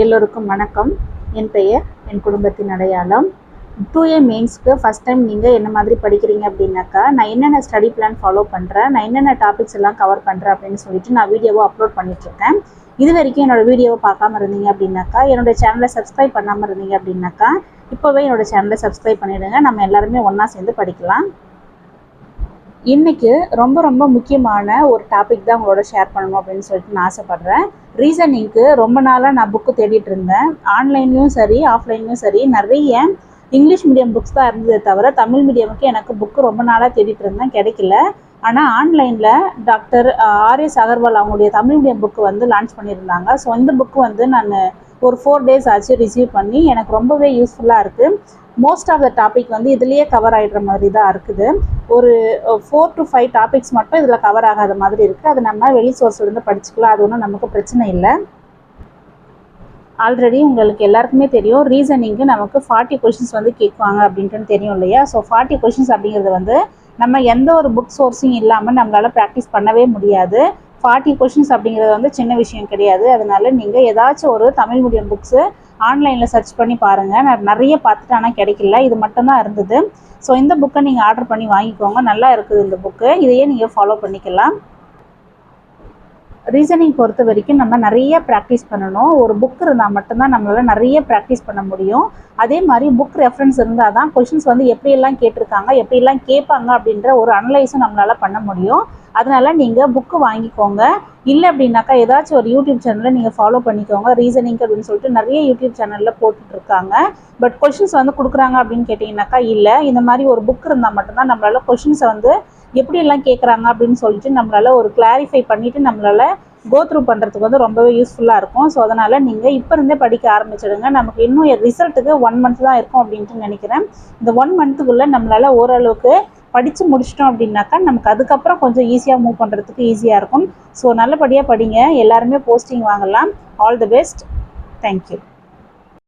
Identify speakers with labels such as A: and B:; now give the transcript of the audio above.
A: எல்லோருக்கும் வணக்கம். என் பெயர் என் குடும்பத்தின் அடையாளம். டூ ஏ மெயின்ஸ்க்கு ஃபஸ்ட் டைம் நீங்கள் என்ன மாதிரி படிக்கிறீங்க அப்படின்னாக்கா நான் என்னென்ன ஸ்டடி பிளான் ஃபாலோ பண்ணுறேன் நான் என்னென்ன டாபிக்ஸ் எல்லாம் கவர் பண்ணுறேன் அப்படின்னு சொல்லிட்டு நான் வீடியோவை அப்லோட் பண்ணிட்டுருக்கேன். இது வரைக்கும் என்னோட வீடியோவை பார்க்காம இருந்தீங்க அப்படின்னாக்கா என்னோட சேனலை சப்ஸ்கிரைப் பண்ணாமல் இருந்தீங்க அப்படின்னாக்கா இப்போவே என்னோடய சேனலை சப்ஸ்கிரைப் பண்ணிவிடுங்க நம்ம எல்லாருமே ஒன்றா சேர்ந்து படிக்கலாம். இன்றைக்கி ரொம்ப ரொம்ப முக்கியமான ஒரு டாபிக் தான் உங்களோட ஷேர் பண்ணணும் அப்படின்னு சொல்லிட்டு நான் ஆசைப்பட்றேன். ரீசனிங்க்கு ரொம்ப நாளாக நான் புக்கு தேடிட்டு இருந்தேன். ஆன்லைன்லேயும் சரி ஆஃப்லைன்லேயும் சரி நிறைய இங்கிலீஷ் மீடியம் புக்ஸ் தான் இருந்ததே தவிர தமிழ் மீடியமுக்கு எனக்கு புக்கு ரொம்ப நாளாக தேடிட்டு இருந்தேன் கிடைக்கல. ஆனால் ஆன்லைனில் டாக்டர் ஆர்எஸ் அகர்வால் அவங்களுடைய தமிழ் மீடியம் புக்கு வந்து லான்ச் பண்ணியிருந்தாங்க. ஸோ இந்த புக்கு வந்து நான் ஒரு ஃபோர் டேஸ் ஆச்சு ரிசீவ் பண்ணி. எனக்கு ரொம்பவே யூஸ்ஃபுல்லாக இருக்குது மோஸ்ட் ஆஃப் த டாபிக் வந்து இதுலேயே கவர் ஆகிடுற மாதிரி தான் இருக்குது. ஒரு ஃபோர் டு ஃபைவ் டாபிக்ஸ் மட்டும் இதில் கவர் ஆகாத மாதிரி இருக்குது அது நம்ம வெளி சோர்ஸ்லேருந்து படிச்சுக்கலாம். அது ஒன்றும் நமக்கு பிரச்சனை இல்லை. ஆல்ரெடி உங்களுக்கு எல்லாருக்குமே தெரியும். ரீசனிங்கு நமக்கு ஃபார்ட்டி கொஷின்ஸ் வந்து கேட்குவாங்க அப்படின்ட்டு தெரியும் இல்லையா? ஸோ ஃபார்ட்டி கொஷின்ஸ் அப்படிங்கிறது வந்து நம்ம எந்த ஒரு புக் சோர்ஸும் இல்லாமல் நம்மளால் ப்ராக்டிஸ் பண்ணவே முடியாது. ஃபார்ட்டி கொஷின்ஸ் அப்படிங்கிறது வந்து சின்ன விஷயம் கிடையாது. அதனால நீங்கள் ஏதாச்சும் ஒரு தமிழ் மீடியம் புக்ஸு ஆன்லைனில் சர்ச் பண்ணி பாருங்கள் நான் நிறைய பார்த்துட்டு ஆனால் கிடைக்கல. இது மட்டும்தான் இருந்தது. ஸோ இந்த புக்கை நீங்கள் ஆர்டர் பண்ணி வாங்கிக்கோங்க. நல்லா இருக்குது இந்த புக்கு இதையே நீங்கள் ஃபாலோ பண்ணிக்கலாம். ரீசனிங் பொறுத்த வரைக்கும் நம்ம நிறைய ப்ராக்டிஸ் பண்ணணும். ஒரு புக் இருந்தால் மட்டும்தான் நம்மளால் நிறைய ப்ராக்டிஸ் பண்ண முடியும். அதே மாதிரி புக் ரெஃபரன்ஸ் இருந்தால் தான் கொஷின்ஸ் வந்து எப்படியெல்லாம் கேட்டிருக்காங்க எப்படியெல்லாம் கேட்பாங்க அப்படின்ற ஒரு அனலைஸும் நம்மளால் பண்ண முடியும். அதனால் நீங்கள் புக்கு வாங்கிக்கோங்க. இல்லை அப்படின்னாக்கா ஏதாச்சும் ஒரு யூடியூப் சேனலை நீங்கள் ஃபாலோ பண்ணிக்கோங்க. ரீசனிங் அப்படின்னு சொல்லிட்டு நிறைய யூடியூப் சேனலில் போட்டுட்ருக்காங்க பட் கொஷின்ஸ் வந்து கொடுக்குறாங்க அப்படின்னு கேட்டிங்கனாக்கா இல்லை. இந்த மாதிரி ஒரு புக் இருந்தால் மட்டும்தான் நம்மளால் கொஷின்ஸை வந்து எப்படியெல்லாம் கேட்குறாங்க அப்படின்னு சொல்லிட்டு நம்மளால் ஒரு கிளாரிஃபை பண்ணிவிட்டு நம்மளால் கோ த்ரூ பண்ணுறதுக்கு வந்து ரொம்பவே யூஸ்ஃபுல்லாக இருக்கும். ஸோ அதனால் நீங்கள் இப்போ இருந்தே படிக்க ஆரம்பிச்சிடுங்க. நமக்கு இன்னும் ரிசல்ட்டுக்கு ஒன் மந்த் தான் இருக்கும் அப்படின்ட்டு நினைக்கிறேன். இந்த ஒன் மந்த்துக்குள்ளே நம்மளால் ஓரளவுக்கு படித்து முடிச்சிட்டோம் அப்படின்னாக்கா நமக்கு அதுக்கப்புறம் கொஞ்சம் ஈஸியாக மூவ் பண்ணுறதுக்கு ஈஸியாக இருக்கும். ஸோ நல்லபடியாக படிங்க. எல்லாருமே போஸ்டிங் வாங்கலாம். All the best thank you